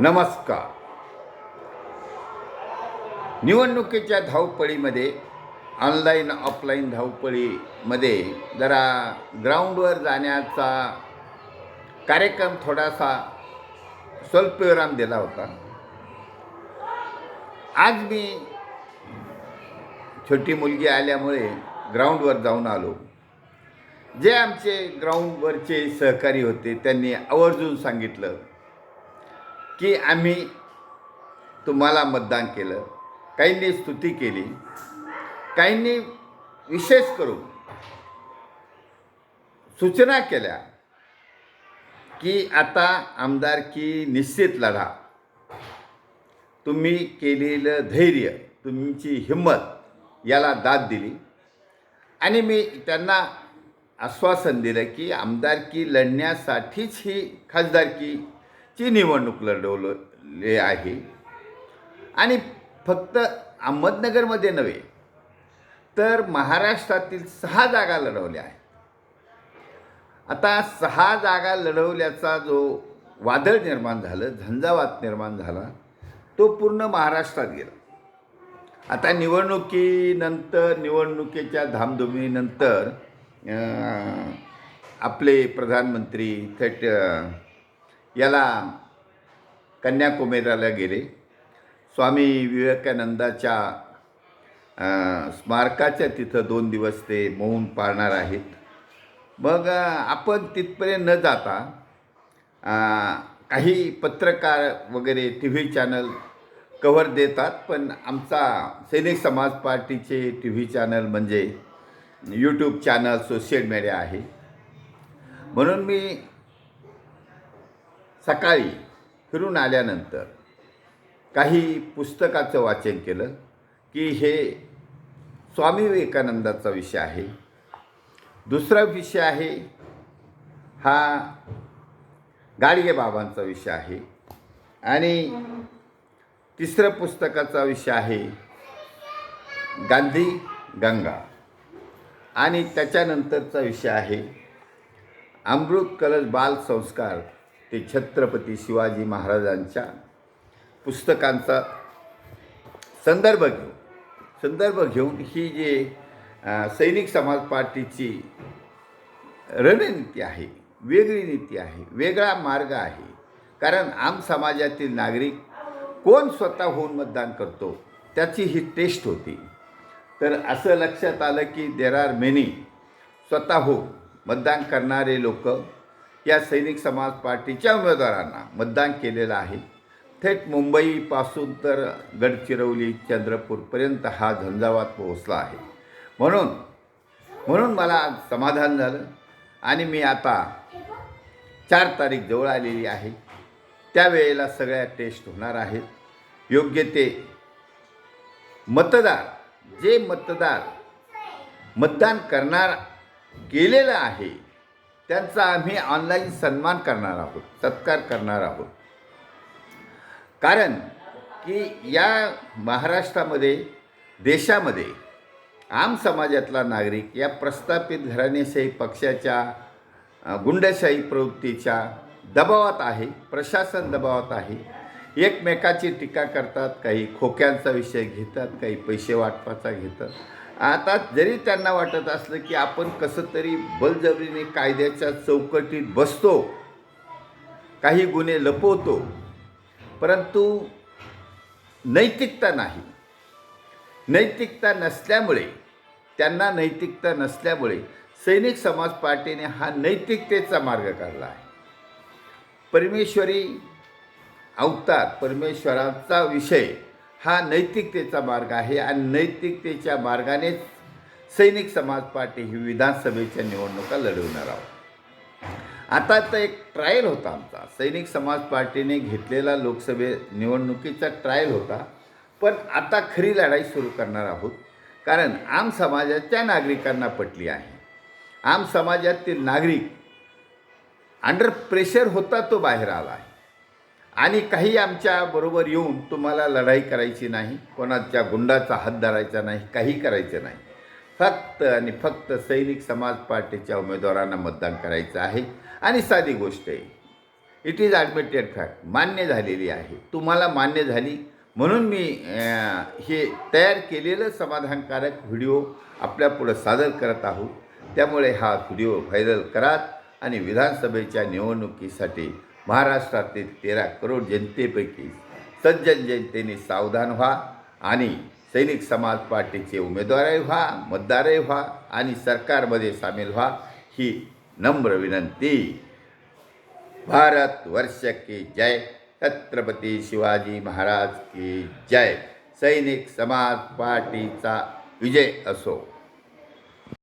नमस्कार. निवडणुकीच्या धावपळीमध्ये online offline धावपळीमध्ये जरा ग्राउंडवर जाण्याचा कार्यक्रम थोडासा स्वल्पविराम दिला होता. आज मी छोटी मुलगी आल्यामुळे ग्राउंडवर जाऊन आलो. जे आमचे ग्राउंडवरचे सहकारी होते त्यांनी आवर्जून सांगितलं. की आम्ही तुम्हाला मतदान केलं काहींनी स्तुती केली काहींनी विशेष करून सूचना केल्या की आता आमदारकी निश्चित लढा. तुम्ही केलेलं धैर्य तुमची हिंमत याला दाद दिली. आणि मी त्यांना आश्वासन दिलं की आमदारकी लढण्यासाठीच ही खासदारकी ची निवडणूक लढवली आहे. आणि फक्त अहमदनगरमध्ये नव्हे तर महाराष्ट्रातील सहा जागा लढवल्या आहेत. आता सहा जागा लढवल्याचा जो वादळ निर्माण झालं झंझावात निर्माण झाला तो पूर्ण महाराष्ट्रात गेला. आता निवडणुकीनंतर निवडणुकीच्या धामधुमीनंतर आपले प्रधानमंत्री थेट याला कन्याकुमारीला गेले. स्वामी विवेकानंदाच्या स्मारकाच्या तिथं दोन दिवस ते मौन पाळणार आहेत. मग आपण तिथपर्यंत न जाता काही पत्रकार वगैरे टी व्ही चॅनल कव्हर देतात पण आमचा सैनिक समाज पार्टीचे टी व्ही चॅनल म्हणजे यूट्यूब चॅनल सोशल मीडिया आहे. म्हणून मी सकाळी फिरून आल्यानंतर काही पुस्तकाचं वाचन केलं की हे स्वामी विवेकानंदाचा विषय आहे. दुसरा विषय आहे हा गाडगे बाबांचा विषय आहे. आणि तिसरं पुस्तकाचा विषय आहे गांधी गंगा. आणि त्याच्यानंतरचा विषय आहे अमृत कलश बाल संस्कार ते छत्रपती शिवाजी महाराजांच्या पुस्तकांचा संदर्भ घेऊन संदर्भ घेऊन ही जे सैनिक समाज पार्टीची रणनीती आहे वेगळी नीती आहे वेगळा मार्ग आहे. कारण आम समाजातील नागरिक कोण स्वतः होऊन मतदान करतो त्याची ही टेस्ट होती. तर असं लक्षात आलं की देर आर मेनी स्वतः हो मतदान करणारे लोक या सैनिक समाज पार्टीच्या उमेदवारांना मतदान केलेलं आहे. थेट मुंबईपासून तर गडचिरोली चंद्रपूरपर्यंत हा झंझावात पोहोचला आहे. म्हणून म्हणून मला समाधान झालं आणि मी आता चार तारीख जवळ आलेली आहे. त्यावेळेला सगळ्या टेस्ट होणार आहेत. योग्य ते मतदार जे मतदार मतदान करणार केलेलं आहे त्यांचा आम्ही ऑनलाईन सन्मान करणार आहोत सत्कार करणार आहोत. कारण की या महाराष्ट्रामध्ये देशामध्ये आम समाजातला नागरिक या प्रस्थापित घराणेशाही पक्षाच्या गुंडशाही प्रवृत्तीच्या दबावात आहे प्रशासन दबावात आहे. एकमेकाची टीका करतात काही खोक्यांचा विषय घेतात काही पैसे वाटपाचा घेतात. आता जरी त्यांना वाटत असलं की आपण कसं तरी बलजबरीने कायद्याच्या चौकटीत बसतो काही गुन्हे लपवतो परंतु नैतिकता नाही. नैतिकता नसल्यामुळे त्यांना नैतिकता नसल्यामुळे सैनिक समाज पार्टीने हा नैतिकतेचा मार्ग काढला आहे. परमेश्वरी अवतार परमेश्वराचा विषय हा नैतिकतेचा मार्ग आहे आणि नैतिकतेच्या मार्गानेच सैनिक समाज पार्टी ही विधानसभेच्या निवडणुका लढवणार आहोत. आता तर एक ट्रायल होता आमचा. सैनिक समाज पार्टीने घेतलेला लोकसभे निवडणुकीचा ट्रायल होता. पण आता खरी लढाई सुरू करणार आहोत. कारण आम समाजाच्या नागरिकांना पटली आहे. आम समाजातील नागरिक अंडर प्रेशर होता तो बाहेर आला आहे. आणि काही आमच्या बरोबर येऊन तुम्हाला लढाई करायची नाही कोणाच्या गुंडाचा हात धरायचा नाही काही करायचं नाही. फक्त आणि फक्त सैनिक समाज पार्टीच्या उमेदवारांना मतदान करायचं आहे. आणि साधी गोष्ट आहे इट इज ॲडमिटेड फॅक्ट मान्य झालेली आहे. तुम्हाला मान्य झाली म्हणून मी हे तयार केलेलं समाधानकारक व्हिडिओ आपल्यापुढं सादर करत आहोत. त्यामुळे हा व्हिडिओ व्हायरल करात आणि विधानसभेच्या निवडणुकीसाठी महाराष्ट्रातील तेरा करोड जनतेपैकी सज्जन जनतेने सावधान व्हा आणि सैनिक समाज पार्टीचे उमेदवारही व्हा मतदारही व्हा आणि सरकारमध्ये सामील व्हा ही नम्र विनंती. भारत वर्ष की जय. छत्रपती शिवाजी महाराज की जय. सैनिक समाज पार्टीचा विजय असो.